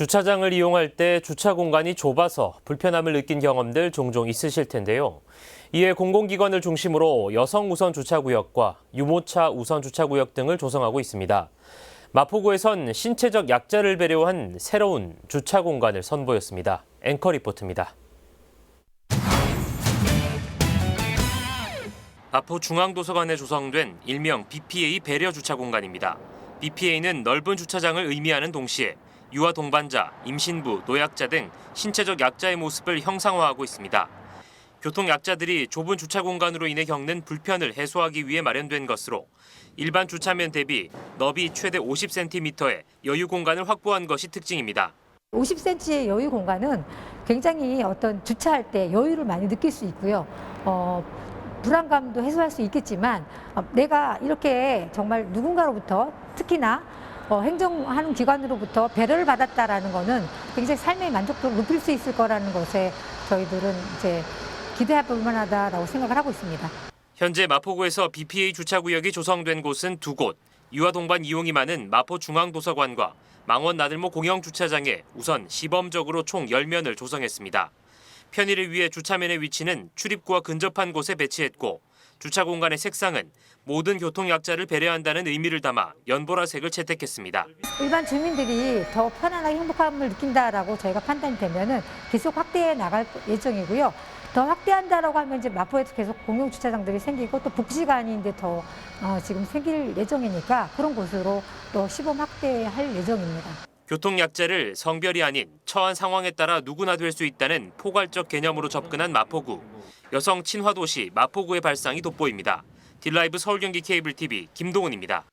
주차장을 이용할 때 주차 공간이 좁아서 불편함을 느낀 경험들 종종 있으실 텐데요. 이에 공공기관을 중심으로 여성 우선 주차구역과 유모차 우선 주차구역 등을 조성하고 있습니다. 마포구에선 신체적 약자를 배려한 새로운 주차 공간을 선보였습니다. 앵커 리포트입니다. 마포 중앙도서관에 조성된 일명 BPA 배려 주차 공간입니다. BPA는 넓은 주차장을 의미하는 동시에 유아 동반자, 임신부, 노약자 등 신체적 약자의 모습을 형상화하고 있습니다. 교통 약자들이 좁은 주차 공간으로 인해 겪는 불편을 해소하기 위해 마련된 것으로 일반 주차면 대비 너비 최대 50cm의 여유 공간을 확보한 것이 특징입니다. 50cm의 여유 공간은 굉장히 어떤 주차할 때 여유를 많이 느낄 수 있고요. 어, 불안감도 해소할 수 있겠지만 어, 내가 이렇게 정말 누군가로부터 특히나 어, 행정하는 기관으로부터 배려를 받았다라는 거는 굉장히 삶의 만족도를 높일 수 있을 거라는 것에 저희들은 이제 기대해 볼 만하다라고 생각을 하고 있습니다. 현재 마포구에서 BPA 주차구역이 조성된 곳은 두 곳. 유아 동반 이용이 많은 마포 중앙도서관과 망원 나들모 공영 주차장에 우선 시범적으로 총 10면을 조성했습니다. 편의를 위해 주차면의 위치는 출입구와 근접한 곳에 배치했고 주차 공간의 색상은 모든 교통 약자를 배려한다는 의미를 담아 연보라색을 채택했습니다. 일반 주민들이 더 편안하게 행복함을 느낀다라고 저희가 판단이 되면은 계속 확대해 나갈 예정이고요. 더 확대한다라고 하면 이제 마포에도 계속 공용 주차장들이 생기고 또 복지관이 이제 더 어, 지금 생길 예정이니까 그런 곳으로 또 시범 확대할 예정입니다. 교통 약자를 성별이 아닌 처한 상황에 따라 누구나 될 수 있다는 포괄적 개념으로 접근한 마포구. 여성 친화 도시 마포구의 발상이 돋보입니다. 딜라이브 서울경기 케이블 TV 김동훈입니다.